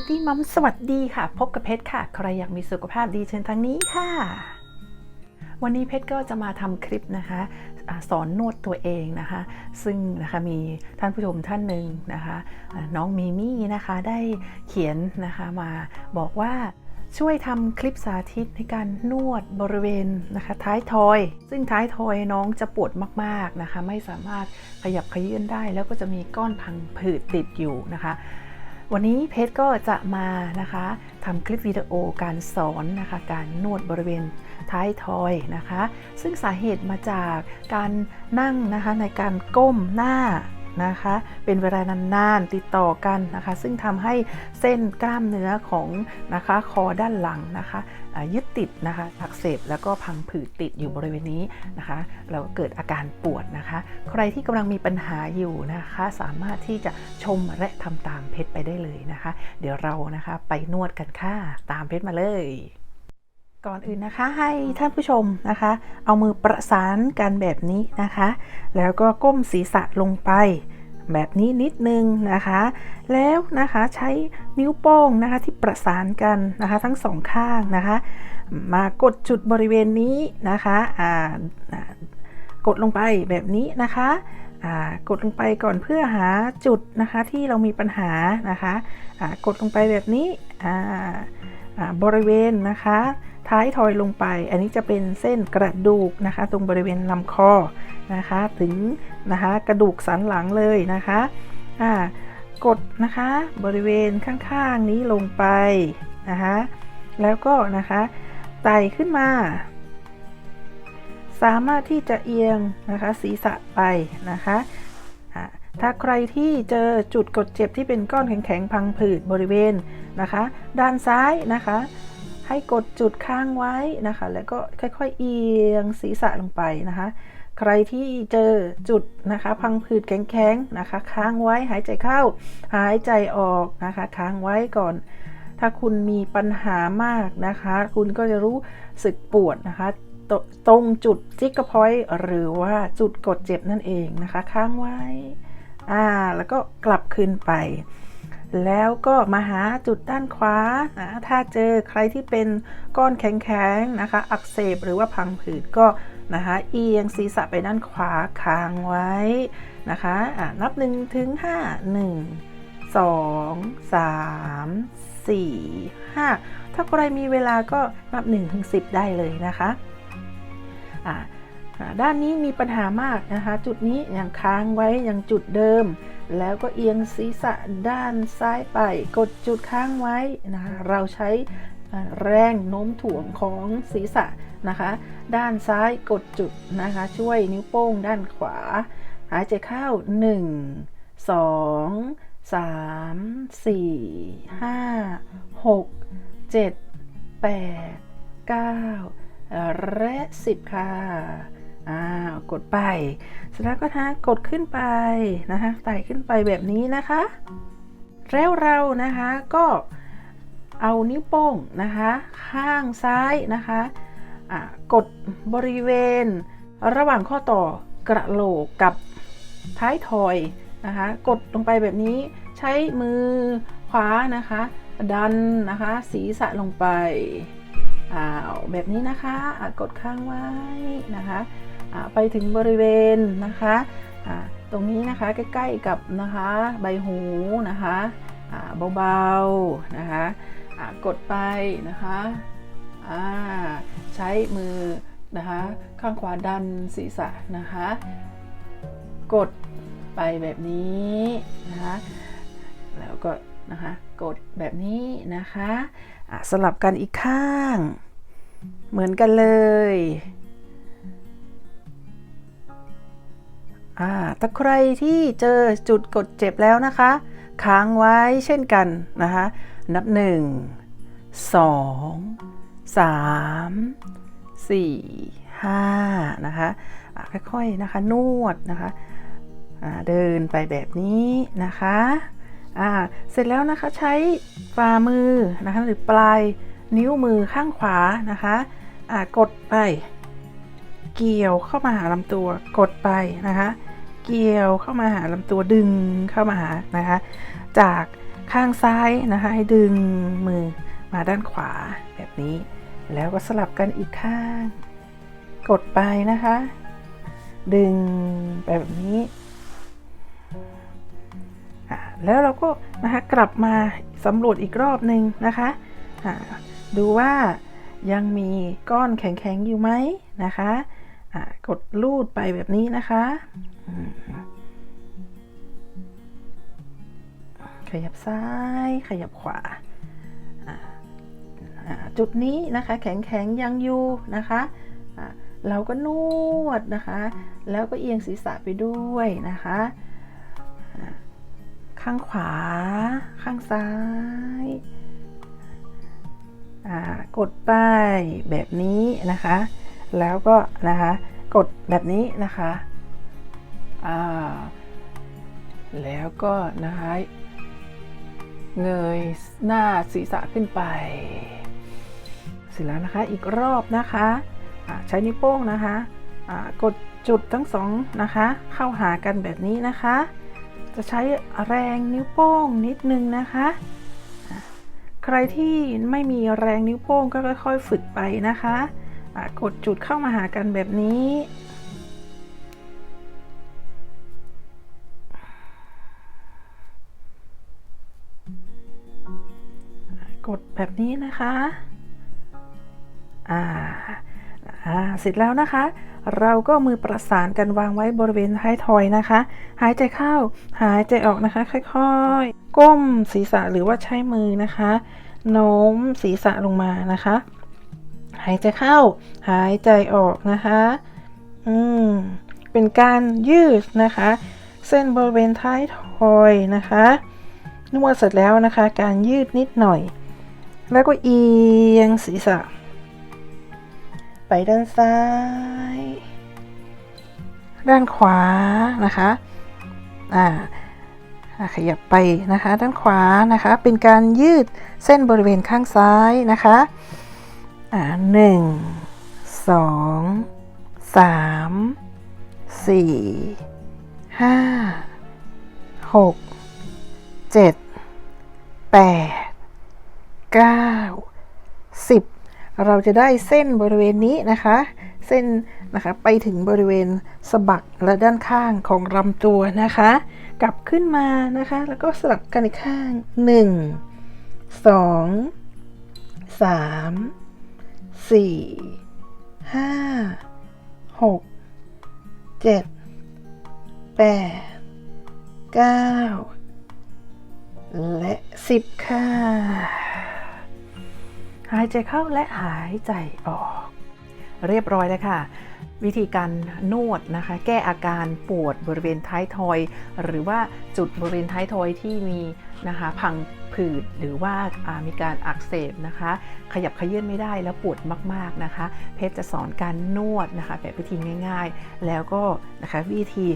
Healthy Mom สวัสดีค่ะ พบกับเพชรค่ะ ใครอยากมีสุขภาพดีเชิญทางนี้ค่ะ วันนี้เพชรก็จะมาทำคลิปนะคะสอนนวดตัวเองนะคะ ซึ่งนะคะมีท่านผู้ชมท่านหนึ่งนะคะน้องมีมี่นะคะได้เขียนนะคะมาบอกว่าช่วยทำคลิปสาธิตในการนวดบริเวณนะคะท้ายทอย ซึ่งท้ายทอยน้องจะปวดมากๆนะคะ ไม่สามารถขยับขยื่นได้แล้วก็จะมีก้อนพังผืดติดอยู่นะคะ วันนี้เพชรก็จะมานะคะทำคลิปวิดีโอการสอนนะคะ การนวดบริเวณท้ายทอยนะคะ ซึ่งสาเหตุมาจากการนั่งนะคะในการก้มหน้า นะคะ เป็นเวลานานๆติดต่อกันนะคะ ซึ่งทำให้เส้นกล้ามเนื้อของนะคะคอด้านหลังนะคะยึดติดนะคะอักเสบแล้วก็พังผืดติดอยู่บริเวณนี้นะคะแล้วเกิดอาการปวดนะคะ ใครที่กำลังมีปัญหาอยู่นะคะ สามารถที่จะชมและทำตามเพชรไปได้เลยนะคะ เดี๋ยวเรานะคะไปนวดกันค่ะ ตามเพชรมาเลย ก่อนอื่นนะคะให้ท่านผู้ชมนะคะ เอามือประสานกันแบบนี้นะคะ แล้วก็ก้มศีรษะลงไปแบบนี้นิดนึงนะคะ แล้วนะคะใช้นิ้วโป้งนะคะที่ประสานกันนะคะทั้งสองข้างนะคะ มากดจุดบริเวณนี้นะคะอ่ากดลงไปแบบนี้นะคะกดลงไปก่อนเพื่อหาจุดนะคะที่เรามีปัญหานะคะอ่ากดลงไปแบบนี้บริเวณนะคะ ท้ายทอยลงไป อันนี้จะเป็นเส้นกระดูกนะคะ ตรงบริเวณลำคอนะคะ ถึงนะคะกระดูกสันหลังเลยนะคะอ่ากดนะคะบริเวณข้างๆนี้ลงไปนะคะแล้วก็นะคะไต่ขึ้นมา สามารถที่จะเอียงนะคะศีรษะไปนะคะถ้าใครที่เจอจุดกดเจ็บที่เป็นก้อนแข็งๆพังผืดบริเวณนะคะ ด้านซ้ายนะคะ ให้กดจุดค้างไว้นะคะ แล้วก็ค่อยๆเอียงศีรษะลงไปนะคะ ใครที่เจอจุดนะคะพังผืดแข็งๆนะคะ ค้างไว้หายใจเข้า หายใจออกนะคะ ค้างไว้ก่อนถ้าคุณมีปัญหามากนะคะ คุณก็จะรู้สึกปวดนะคะตตรงจุดจิกกระพอยหรือว่าจุดกดเจ็บนั่นเองนะคะ ค้างไว้อ่าแล้วก็กลับคืนไป แล้วก็มาหาจุดด้านขวา ถ้าเจอใครที่เป็นก้อนแข็งๆนะคะ อักเสบหรือว่าพังผืดก็นะคะเอียงศีรษะไปด้านขวาค้างไว้นะคะะนับ1ถึง5 1 2 3 4 5 ถ้าใครมีเวลาก็นับ1ถึง10 ได้เลยนะคะด้านนี้มีปัญหามากนะคะ จุดนี้ยังค้างไว้ยังจุดเดิม แล้วก็เอียงศีรษะด้านซ้ายไป กดจุดค้างไว้นะคะเราใช้แรงโน้มถ่วงของศีรษะนะคะ ด้านซ้ายกดจุดนะคะ ช่วยนิ้วโป้งด้านขวา หายใจเข้า 1 2 3 4 5 6 7 8 9 และ 10 ค่ะ อ้ากดไปเสร็จแล้วก็นะกดขึ้นไปนะคะไต่ขึ้นไปแบบนี้นะคะ แล้วเรานะคะก็เอานิ้วโป้งนะคะข้างซ้ายนะคะอ่ากดบริเวณ ระหว่างข้อต่อกระโหลกกับท้ายทอยนะคะกดลงไปแบบนี้ใช้มือขวานะคะ ดันนะคะศีรษะลงไปอ้าวแบบนี้นะคะะกดข้างไว้นะคะ ไปถึงบริเวณนะคะะตรงนี้นะคะใกล้ๆกับนะคะใบหูนะคะะเบาๆนะคะะกดไปนะคะใช้มือนะคะข้างขวาดันศีรษะนะคะกดไปแบบนี้นะคะแล้วก็นะคะกดแบบนี้นะคะะสลับกันอีกข้างเหมือนกันเลย อ่าถ้าใครที่เจอจุดกดเจ็บแล้วนะคะ ค้างไว้เช่นกันนะคะ นับ 1 2 3 4 5นะคะอะค่อยๆนะคะนวดนะคะเดินไปแบบนี้นะคะเสร็จแล้วนะคะใช้ฝ่ามือนะคะหรือปลายนิ้วมือข้างขวานะคะอ่ากดไป เกี่ยวเข้ามาหาลำตัวกดไปนะคะ เกี่ยวเข้ามาหาลำตัวดึงเข้ามาหานะคะ จากข้างซ้ายนะคะให้ดึงมือมาด้านขวาแบบนี้ แล้วก็สลับกันอีกข้าง กดไปนะคะ ดึงไปแบบนี้อะแล้วเราก็นะคะกลับมาสำรวจอีกรอบหนึ่งนะคะอะดูว่ายังมีก้อนแข็งๆอยู่ไหมนะคะ กดลูดไปแบบนี้นะคะ ขยับซ้าย ขยับขวา จุดนี้นะคะ แข็งๆยังอยู่นะคะะเราก็นวดนะคะ แล้วก็เอียงศีรษะไปด้วยนะคะะข้างขวา ข้างซ้ายกดไปแบบนี้นะคะ แล้วก็นะคะกดแบบนี้นะคะอ่าแล้วก็นะคะเงยหน้าศีรษะขึ้นไป เสร็จแล้วนะคะอีกรอบนะคะใช้นิ้วโป้งนะคะกดจุดทั้งสองนะคะ เข้าหากันแบบนี้นะคะ จะใช้แรงนิ้วโป้งนิดนึงนะคะ ใครที่ไม่มีแรงนิ้วโป้งก็ค่อยๆ ฝึกไปนะคะ กดจุดเข้ามาหากันแบบนี้ กดแบบนี้นะคะอ่าอ่าเสร็จแล้วนะคะ เราก็มือประสานกันวางไว้บริเวณท้ายทอยนะคะ หายใจเข้า หายใจออกนะคะ ค่อยๆ ก้มศีรษะหรือว่าใช้มือนะคะ โน้มศีรษะลงมานะคะ หายใจเข้า หายใจออกนะคะ อืม เป็นการยืดนะคะ เส้นบริเวณท้ายทอยนะคะ นวดเสร็จแล้วนะคะ การยืดนิดหน่อย แล้วก็เอียงศีรษะ ไปด้านซ้าย ด้านขวานะคะ อ่าอ่าขยับไปนะคะ ด้านขวานะคะ เป็นการยืดเส้นบริเวณข้างซ้ายนะคะ อ่าหนึ่งสองสามสี่ห้าหกเจ็ดแปดเก้าสิบเราจะได้เส้นบริเวณนี้นะคะ เส้นนะคะไปถึงบริเวณสะบักและด้านข้างของลำตัวนะคะ กลับขึ้นมานะคะ แล้วก็สลับกันอีกข้าง1 2 3 4 5 6 7 8 9และ10ค่ะ หายใจเข้าและหายใจออก เรียบร้อยแล้วค่ะ วิธีการนวดนะคะ แก้อาการปวดบริเวณท้ายทอย หรือว่าจุดบริเวณท้ายทอยที่มีนะคะพังผืดหรือว่าามีการอักเสบนะคะ ขยับขยื่นไม่ได้แล้วปวดมากๆนะคะ เพชรจะสอนการนวดนะคะแบบวิธีง่าย ๆ แล้วก็นะคะวิธี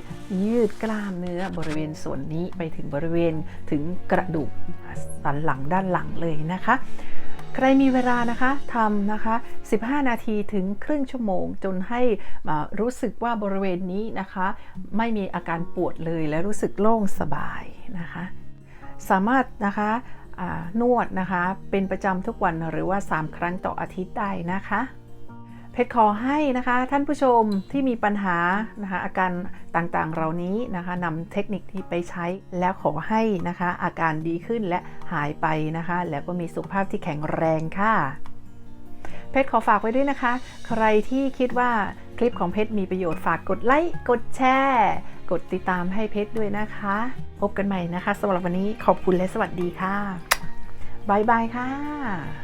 ยืดกล้ามเนื้อบริเวณส่วนนี้ไปถึงบริเวณถึงกระดูกสันหลังด้านหลังเลยนะคะ ใครมีเวลานะคะทำนะคะ 15 นาทีถึงครึ่งชั่วโมง จนให้รู้สึกว่าบริเวณนี้นะคะ ไม่มีอาการปวดเลยและรู้สึกโล่งสบายนะคะ สามารถนะคะนวดนะคะเป็นประจำทุกวันหรือว่า 3 ครั้งต่ออาทิตย์ได้นะคะ เพชรขอให้นะคะท่านผู้ชมที่มีปัญหานะคะอาการต่างๆเหล่านี้นะคะนำเทคนิคที่ไปใช้แล้วขอให้นะคะอาการดีขึ้นและหายไปนะคะ แล้วก็มีสุขภาพที่แข็งแรงค่ะ เพชรขอฝากไว้ด้วยนะคะ ใครที่คิดว่าคลิปของเพชรมีประโยชน์ฝากกดไลค์กดแชร์กดติดตามให้เพชรด้วยนะคะ พบกันใหม่นะคะสำหรับวันนี้ขอบคุณและสวัสดีค่ะบายบายค่ะ